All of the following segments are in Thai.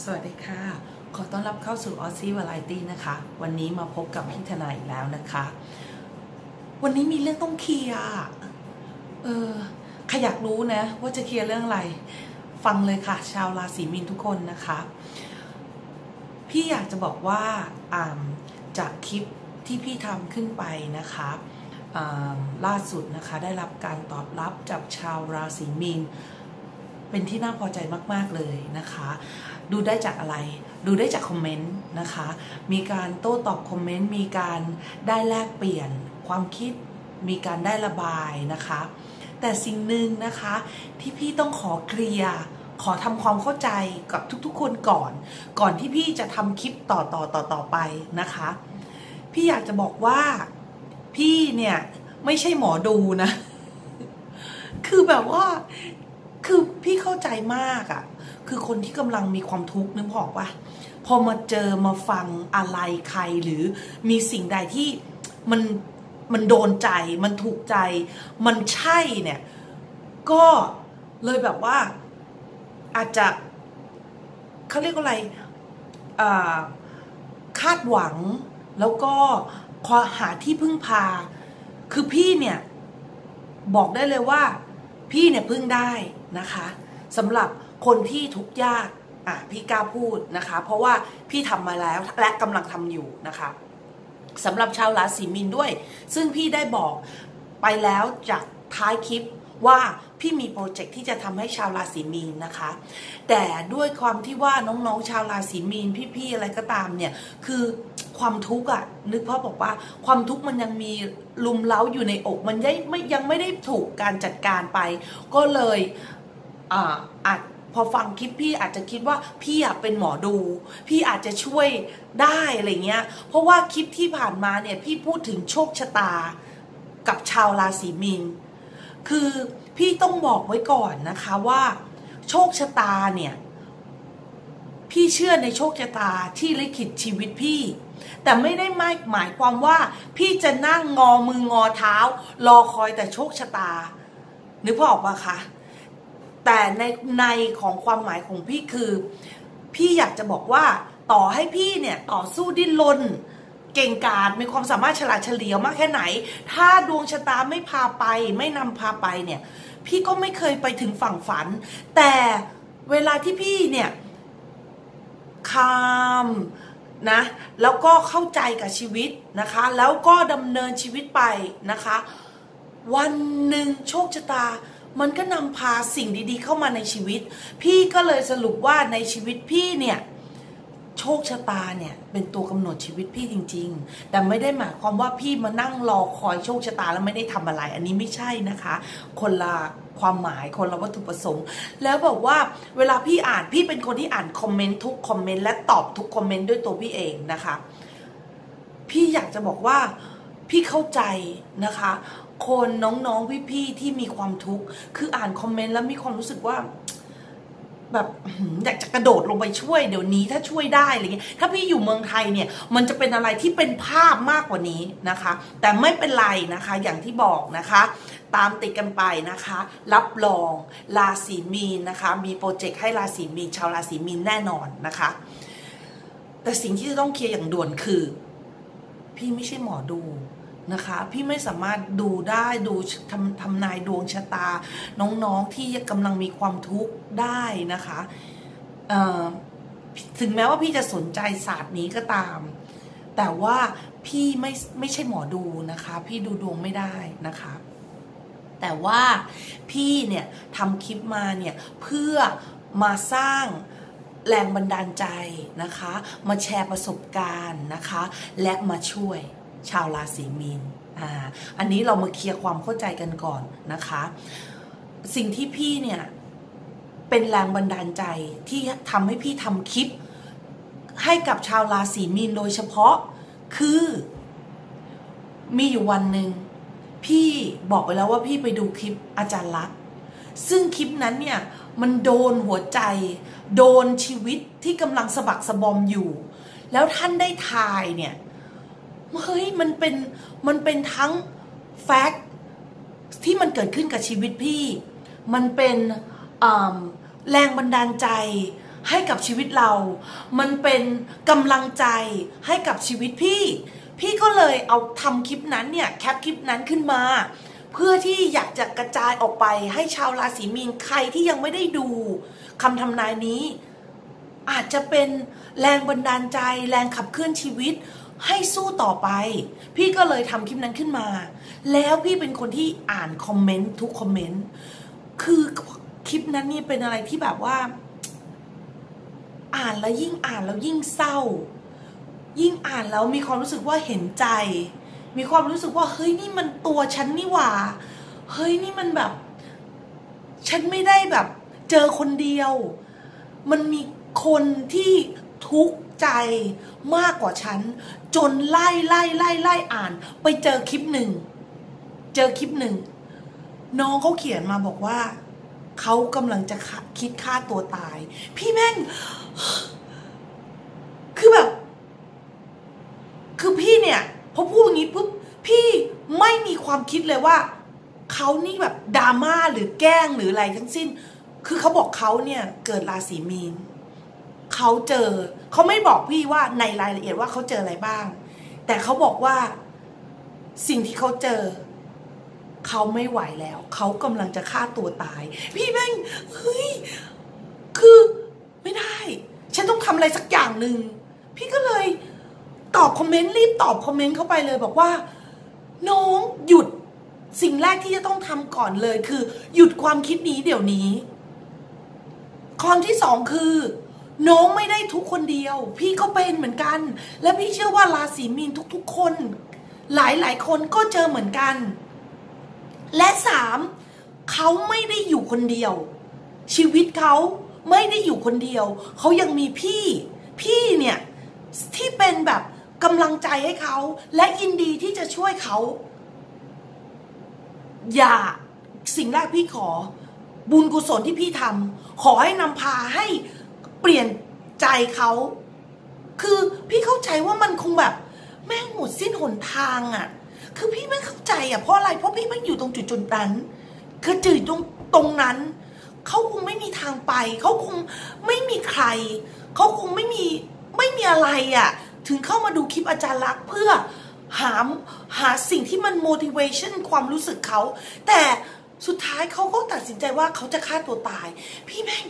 สวัสดีค่ะ ขอต้อนรับเข้าสู่ออซี่วาไรตี้นะคะ วันนี้มาพบกับพี่ทนายอีกแล้วนะคะ วันนี้มีเรื่องต้องเคลียร์เออใครอยากรู้นะ ว่าจะเคลียร์เรื่องอะไร ฟังเลยค่ะ ชาวราศีมีนทุกคนนะคะ พี่อยากจะบอกว่าจากคลิปที่พี่ทำขึ้นไปนะคะล่าสุดนะคะ ได้รับการตอบรับจากชาวราศีมีน เป็นที่น่าพอใจมาก ๆ เลยนะคะ ดูได้จากอะไร ดูได้จากคอมเมนต์นะคะ มีการโต้ตอบคอมเมนต์ มีการได้แลกเปลี่ยนความคิด มีการได้ระบายนะคะ แต่สิ่งหนึ่งนะคะที่พี่ต้องขอเคลียร์ขอทำความเข้าใจกับทุกๆ คนก่อน ก่อนที่พี่จะทำคลิปต่อต่อต่อต่อไปนะคะ พี่อยากจะบอกว่าพี่เนี่ยไม่ใช่หมอดูนะ คือแบบว่า คือพี่เข้าใจมากอะ่ะ คือคนที่กำลังมีความทุกข์นึกออกปะพอมาเจอมาฟังอะไรใครหรือมีสิ่งใดที่มันมันโดนใจ มันถูกใจ มันใช่เนี่ย ก็เลยแบบว่า อาจจะเขาเรียกว่าอะไรคาดหวัง แล้วก็ขอหาที่พึ่งพา คือพี่เนี่ย บอกได้เลยว่า พี่เนี่ยพึ่งได้ นะคะสำหรับคนที่ทุกข์ยากอะพี่กล้าพูดนะคะ เพราะว่าพี่ทำมาแล้วและกำลังทำอยู่นะคะสำหรับชาวราศีมีนด้วย ซึ่งพี่ได้บอกไปแล้วจากท้ายคลิปว่าพี่มีโปรเจกต์ที่จะทำให้ชาวราศีมีนนะคะ แต่ด้วยความที่ว่าน้องๆ ชาวราศีมีนพี่ๆอะไรก็ตามเนี่ยคือความทุกข์อะนึกพ่อบอกว่าความทุกข์มันยังมีลุมเล้าอยู่ในอก มันยังไม่ยังไม่ได้ถูกการจัดการไป ก็เลย อาอาจพอฟังคลิปพี่อาจจะคิดว่าพี่อยากเป็นหมอดู พี่อาจจะช่วยได้อะไรเงี้ย เพราะว่าคลิปที่ผ่านมาเนี่ยพี่พูดถึงโชคชะตากับชาวราศีมีนคือพี่ต้องบอกไว้ก่อนนะคะว่า โชคชะตาเนี่ย พี่เชื่อในโชคชะตาที่ลิขิตชีวิตพี่ แต่ไม่ได้หมายหมายความว่า พี่จะนั่งงอมืองอเท้า รอคอยแต่โชคชะตานึกพอออกปะคะ แต่ในในของความหมายของพี่คือ พี่อยากจะบอกว่าต่อให้พี่เนี่ยต่อสู้ดิ้นรนเก่งกาจมีความสามารถฉลาดเฉลียวมากแค่ไหน ถ้าดวงชะตาไม่พาไป ไม่นำพาไปเนี่ย พี่ก็ไม่เคยไปถึงฝั่งฝัน แต่เวลาที่พี่เนี่ยคามนะแล้วก็เข้าใจกับชีวิตนะคะ แล้วก็ดำเนินชีวิตไปนะคะ วันหนึ่งโชคชะตา มันก็นำพาสิ่งดีๆ เข้ามาในชีวิต พี่ก็เลยสรุปว่าในชีวิตพี่เนี่ยโชคชะตาเนี่ยเป็นตัวกำหนดชีวิตพี่จริง ๆ แต่ไม่ได้หมายความว่าพี่มานั่งรอคอยโชคชะตาแล้วไม่ได้ทำอะไร อันนี้ไม่ใช่นะคะ คนละความหมายคนละวัตถุประสงค์ แล้วบอกว่าเวลาพี่อ่านพี่เป็นคนที่อ่านคอมเมนต์ทุกคอมเมนต์และตอบทุกคอมเมนต์ด้วยตัวพี่เองนะคะ พี่อยากจะบอกว่าพี่เข้าใจนะคะ คนน้องๆพี่ๆที่มีความทุกข์คืออ่านคอมเมนต์แล้วมีความรู้สึกว่าแบบอยากจะกระโดดลงไปช่วยเดี๋ยวนี้ถ้าช่วยได้อะไรเงี้ยถ้าพี่อยู่เมืองไทยเนี่ย มันจะเป็นอะไรที่เป็นภาพมากกว่านี้นะคะ แต่ไม่เป็นไรนะคะอย่างที่บอกนะคะ ตามติดกันไปนะคะ รับรองราศีมีนนะคะ มีโปรเจกต์ให้ราศีมีนชาวราศีมีนแน่นอนนะคะ แต่สิ่งที่จะต้องเคลียร์อย่างด่วนคือ พี่ไม่ใช่หมอดู นะคะ พี่ไม่สามารถดูได้ดูทำทำนายดวงชะตา น้องๆที่กำลังมีความทุกข์ได้นะคะถึงแม้ว่าพี่จะสนใจศาสตร์นี้ก็ตาม แต่ว่าพี่ไม่ไม่ใช่หมอดูนะคะ พี่ดูดวงไม่ได้นะคะ แต่ว่าพี่เนี่ยทำคลิปมาเนี่ยเพื่อมาสร้างแรงบันดาลใจนะคะ มาแชร์ประสบการณ์นะคะ และมาช่วย ชาวราศีมีนอ่าอันนี้เรามาเคลียร์ความเข้าใจกันก่อนนะคะ สิ่งที่พี่เนี่ย เป็นแรงบันดาลใจที่ทำให้พี่ทำคลิป ให้กับชาวราศีมีนโดยเฉพาะคือ มีอยู่วันหนึ่งพี่บอกไปแล้วว่าพี่ไปดูคลิปอาจารย์ลักษณ์ซึ่งคลิปนั้นเนี่ยมันโดนหัวใจ โดนชีวิตที่กำลังสะบักสะบอมอยู่ แล้วท่านได้ทายเนี่ย เฮ้ยมันเป็นมันเป็นทั้งแฟกต์ที่มันเกิดขึ้นกับชีวิตพี่ มันเป็นแรงบันดาลใจให้กับชีวิตเรา มันเป็นกำลังใจให้กับชีวิตพี่ พี่ก็เลยเอาทำคลิปนั้นเนี่ยแคปคลิปนั้นขึ้นมา เพื่อที่อยากจะกระจายออกไปให้ชาวราศีมีนใครที่ยังไม่ได้ดูคำทำนายนี้ อาจจะเป็นแรงบันดาลใจ แรงขับเคลื่อนชีวิต ให้สู้ต่อไป พี่ก็เลยทำคลิปนั้นขึ้นมา แล้วพี่เป็นคนที่อ่านคอมเมนต์ทุกคอมเมนต์คือคลิปนั้นนี่เป็นอะไรที่แบบว่า อ่านแล้วยิ่งอ่านแล้วยิ่งเศร้า ยิ่งอ่านแล้วมีความรู้สึกว่าเห็นใจ มีความรู้สึกว่าเฮ้ยนี่มันตัวฉันนี่หว่า เฮ้ยนี่มันแบบ ฉันไม่ได้แบบ เจอคนเดียว มันมีคนที่ทุกข์ใจมากกว่าฉัน จนไล่ไล่ไล่ไล่อ่าน ไปเจอคลิปหนึ่ง เจอคลิปหนึ่ง น้องเขาเขียนมาบอกว่า เขากำลังจะคิดฆ่าตัวตาย พี่แม่ง คือแบบ คือพี่เนี่ยพอพูดอย่างนี้ปุ๊บพี่ไม่มีความคิดเลยว่าเขานี่แบบดราม่าหรือแกล้งหรืออะไรทั้งสิ้น คือเขาบอกเขาเนี่ยเกิดราศีมีน เขาเจอ เขาไม่บอกพี่ว่าในรายละเอียดว่าเขาเจออะไรบ้าง แต่เขาบอกว่าสิ่งที่เขาเจอ เขาไม่ไหวแล้ว เขากำลังจะฆ่าตัวตาย พี่แม่งเฮ้ยคือไม่ได้ ฉันต้องทำอะไรสักอย่างหนึ่งพี่ก็เลยตอบคอมเมนต์รีบตอบคอมเมนต์เข้าไปเลยบอกว่า น้องหยุดสิ่งแรกที่จะต้องทำก่อนเลยคือ หยุดความคิดนี้เดี๋ยวนี้ข้อที่สองคือ น้องไม่ได้ทุกคนเดียว พี่ก็เป็นเหมือนกัน และพี่เชื่อว่าราศีมีนทุกๆคน หลายๆคนก็เจอเหมือนกัน และสามเขาไม่ได้อยู่คนเดียว ชีวิตเขาไม่ได้อยู่คนเดียว เขายังมีพี่ พี่เนี่ย ที่เป็นแบบกำลังใจให้เขา และยินดีที่จะช่วยเขา อย่าสิ่งแรกพี่ขอ บุญกุศลที่พี่ทำขอให้นำพาให้ เปลี่ยนใจเขาคือพี่เข้าใจว่ามันคงแบบ แม่งหมดสิ้นหนทางอะ่ะ คือพี่ไม่เข้าใจอะ่ะเพราะอะไรเพราะพี่ไม่อยู่ตรงจุดจุดนั้นคือจุดตรงตรงนั้นเขาคงไม่มีทางไปเขาคงไม่มีใครเขาคงไม่มีไม่มีอะไรอะ่ะ ถึงเข้ามาดูคลิปอาจารย์ลักษ์เพื่อหาหาสิ่งที่มัน motivation ความรู้สึกเขาแต่สุดท้ายเขาก็ตัดสินใจว่าเขาจะฆ่าตัวตาย พี่แม่ง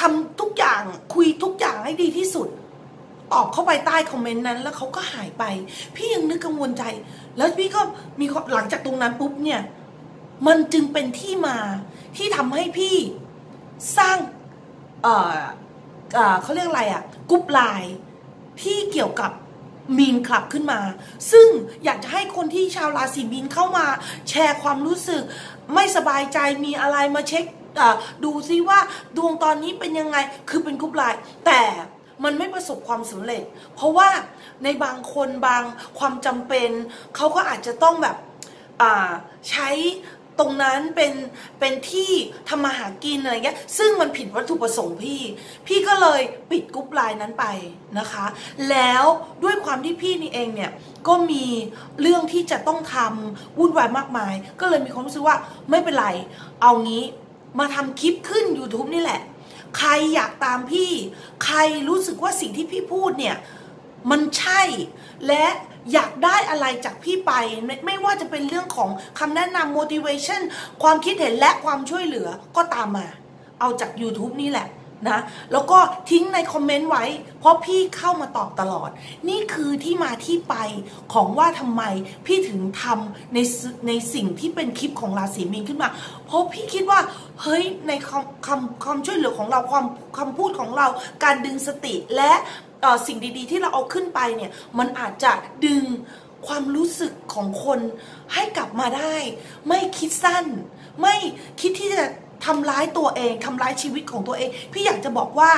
ทำทุกอย่างคุยทุกอย่างให้ดีที่สุด ตอบเข้าไปใต้คอมเมนต์นั้น แล้วเขาก็หายไป พี่ยังนึกกังวลใจ แล้วพี่ก็มีหลังจากตรงนั้นปุ๊บเนี่ย มันจึงเป็นที่มาที่ทำให้พี่สร้างเออเขาเรียกอะไรอะกรุ๊ปไลน์ที่เกี่ยวกับมีนคลับขึ้นมา ซึ่งอยากจะให้คนที่ชาวราศีมีนเข้ามาแชร์ความรู้สึก ไม่สบายใจมีอะไรมาเช็ค ดูซิว่าดวงตอนนี้เป็นยังไงคือเป็นกรุ๊ปไลน์แต่มันไม่ประสบความสำเร็จ เพราะว่าในบางคนบางความจำเป็น เขาก็อาจจะต้องแบบใช้ตรงนั้นเป็นเป็นที่ทำมาหากินอะไรเงี้ยซึ่งมันผิดวัตถุประสงค์พี่ พี่ก็เลยปิดกรุ๊ปไลน์นั้นไปนะคะ แล้วด้วยความที่พี่นี่เองเนี่ยก็มีเรื่องที่จะต้องทำวุ่นวายมากมาย ก็เลยมีความรู้สึกว่าไม่เป็นไร เอางี้ มาทำคลิปขึ้น YouTube นี่แหละ ใครอยากตามพี่ ใครรู้สึกว่าสิ่งที่พี่พูดเนี่ย มันใช่ และอยากได้อะไรจากพี่ไปไม่ไม่ว่าจะเป็นเรื่องของคำแนะนำ motivation ความคิดเห็นและความช่วยเหลือก็ตามมา เอาจาก YouTube นี่แหละ นะแล้วก็ทิ้งในคอมเมนต์ไว้ เพราะพี่เข้ามาตอบตลอด นี่คือที่มาที่ไปของว่าทำไมพี่ถึงทำในในสิ่งที่เป็นคลิปของราศีมีนขึ้นมา เพราะพี่คิดว่าเฮ้ยในคำคำความช่วยเหลือของเราความคำพูดของเรา การดึงสติและสิ่งดีๆ ที่เราเอาขึ้นไปเนี่ยมันอาจจะดึงความรู้สึกของคนให้กลับมาได้ ไม่คิดสั้น ไม่คิดที่จะ ทำร้ายตัวเองทำร้ายชีวิตของตัวเอง พี่อยากจะบอกว่า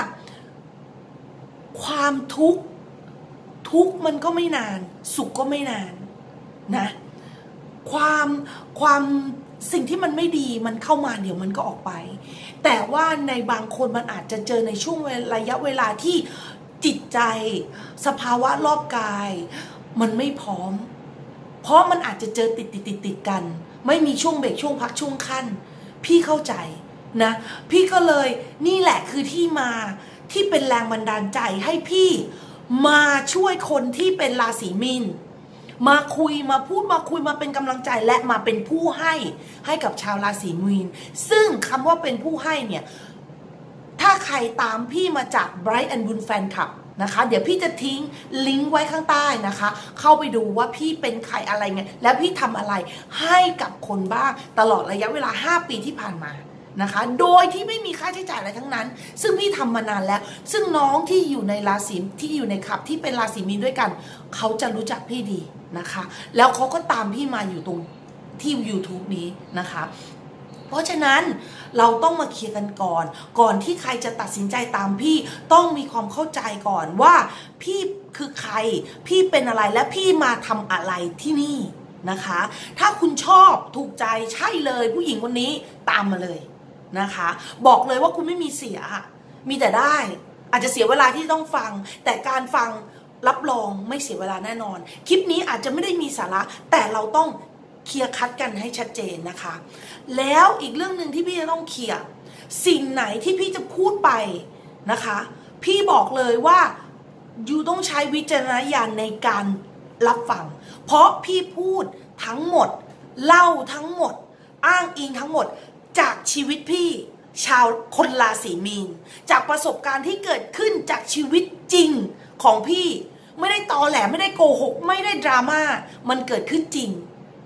ความทุกข์ทุกข์มันก็ไม่นาน สุขก็ไม่นานนะ ความความสิ่งที่มันไม่ดีมันเข้ามาเดี๋ยวมันก็ออกไป แต่ว่าในบางคนมันอาจจะเจอในช่วงระยะเวลาที่จิตใจ สภาวะรอบกาย มันไม่พร้อม เพราะมันอาจจะเจอติดติดติดติดกัน ไม่มีช่วงเบรกช่วงพักช่วงขั้น พี่เข้าใจนะ พี่ก็เลยนี่แหละคือที่มาที่เป็นแรงบันดาลใจให้พี่มาช่วยคนที่เป็นราศีมีนมาคุยมาพูดมาคุยมาเป็นกำลังใจและมาเป็นผู้ให้ให้กับชาวราศีมีน ซึ่งคำว่าเป็นผู้ให้เนี่ย ถ้าใครตามพี่มาจาก Bright and Bull Fan Club ะคะ เดี๋ยวพี่จะทิ้งลิงก์ไว้ข้างใต้นะคะ เข้าไปดูว่าพี่เป็นใครอะไรไงแล้วพี่ทำอะไรให้กับคนบ้างตลอดระยะเวลา 5 ปีที่ผ่านมานะคะ โดยที่ไม่มีค่าใช้จ่ายอะไรทั้งนั้น ซึ่งพี่ทำมานานแล้ว ซึ่งน้องที่อยู่ในราศีที่อยู่ในขับที่เป็นราศีมีนด้วยกัน เขาจะรู้จักพี่ดีนะคะ แล้วเขาก็ตามพี่มาอยู่ตรงที่ YouTube นี้นะคะ ราะฉะนั้นเราต้องมาเคลียร์กันก่อน ก่อนที่ใครจะตัดสินใจตามพี่ต้องมีความเข้าใจก่อนว่า พี่คือใคร พี่เป็นอะไรและพี่มาทำอะไรที่นี่นะคะ ถ้าคุณชอบถูกใจใช่เลยผู้หญิงคนนี้ตามมาเลยนะคะ บอกเลยว่าคุณไม่มีเสีย มีแต่ได้ อาจจะเสียเวลาที่ต้องฟัง แต่การฟังรับรองไม่เสียเวลาแน่นอน คลิปนี้อาจจะไม่ได้มีสาระ แต่เราต้อง เคลียร์คัดกันให้ชัดเจนนะคะ แล้วอีกเรื่องหนึ่งที่พี่จะต้องเคลียร์สิ่งไหนที่พี่จะพูดไปนะคะ พี่บอกเลยว่ายูต้องใช้วิจารณญาณในการรับฟัง เพราะพี่พูดทั้งหมด เล่าทั้งหมด อ้างอิงทั้งหมดจากชีวิตพี่ชาวคนราศีมีน จากประสบการณ์ที่เกิดขึ้นจากชีวิตจริงของพี่ ไม่ได้ตอแหลไม่ได้โกหก ไม่ได้ดราม่ามันเกิดขึ้นจริง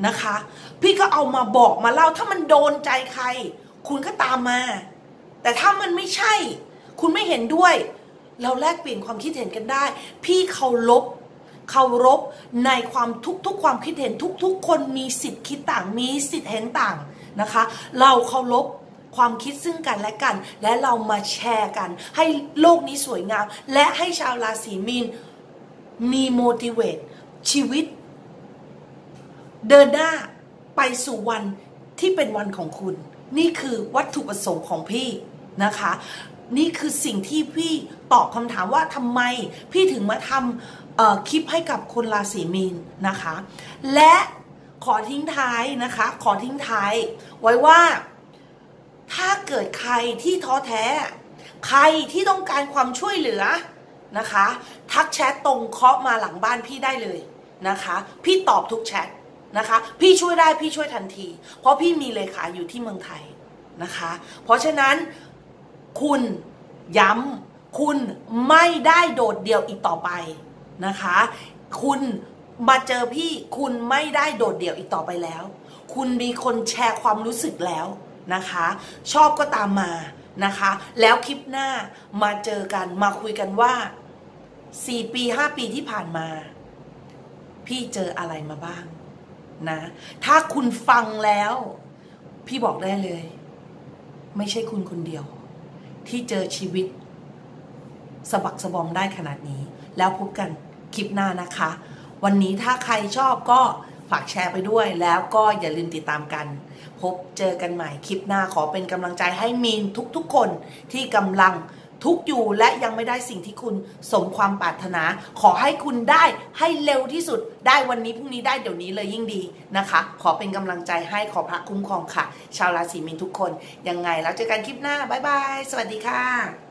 นะคะ พี่ก็เอามาบอกมาเล่าถ้ามันโดนใจใคร คุณก็ตามมา แต่ถ้ามันไม่ใช่ คุณไม่เห็นด้วย เราแลกเปลี่ยนความคิดเห็นกันได้ พี่เคารพเคารพในความทุกๆ ความคิดเห็นทุก ๆ คนมีสิทธิ์คิดต่างมีสิทธิ์เห็นต่างนะคะ เราเคารพความคิดซึ่งกันและกัน และเรามาแชร์กัน ให้โลกนี้สวยงาม และให้ชาวราศีมีนมี motivate ชีวิต เดินหน้าไปสู่วันที่เป็นวันของคุณ นี่คือวัตถุประสงค์ของพี่นะคะ นี่คือสิ่งที่พี่ตอบคำถามว่าทำไมพี่ถึงมาทำคลิปให้กับคนราศีมีนนะคะ และขอทิ้งท้ายนะคะ ขอทิ้งท้าย ไว้ว่าถ้าเกิดใครที่ท้อแท้ ใครที่ต้องการความช่วยเหลือนะคะ ทักแชทตรงเคาะมาหลังบ้านพี่ได้เลยนะคะ พี่ตอบทุกแชท นะคะ พี่ช่วยได้พี่ช่วยทันที เพราะพี่มีเลขาอยู่ที่เมืองไทยนะคะ เพราะฉะนั้นคุณย้ำคุณไม่ได้โดดเดี่ยวอีกต่อไปนะคะ คุณมาเจอพี่คุณไม่ได้โดดเดี่ยวอีกต่อไปแล้ว คุณมีคนแชร์ความรู้สึกแล้วนะคะ ชอบก็ตามมานะคะ แล้วคลิปหน้ามาเจอกันมาคุยกันว่า 4 ปี 5 ปีที่ผ่านมา พี่เจออะไรมาบ้าง นะ ถ้าคุณฟังแล้ว พี่บอกได้เลย ไม่ใช่คุณคนเดียว ที่เจอชีวิตสะบักสะบอมได้ขนาดนี้ แล้วพบกันคลิปหน้านะคะ วันนี้ถ้าใครชอบก็ฝากแชร์ไปด้วย แล้วก็อย่าลืมติดตามกัน พบเจอกันใหม่คลิปหน้าขอเป็นกำลังใจให้มีนทุกๆคนที่กำลัง ทุกอยู่และยังไม่ได้สิ่งที่คุณสมความปรารถนา ขอให้คุณได้ให้เร็วที่สุดได้วันนี้พรุ่งนี้ได้เดี๋ยวนี้เลยยิ่งดีนะคะ ขอเป็นกำลังใจให้ขอพระคุ้มครองค่ะ ชาวราศีมีนทุกคนยังไงแล้วเจอกันคลิปหน้าบ๊ายบายสวัสดีค่ะ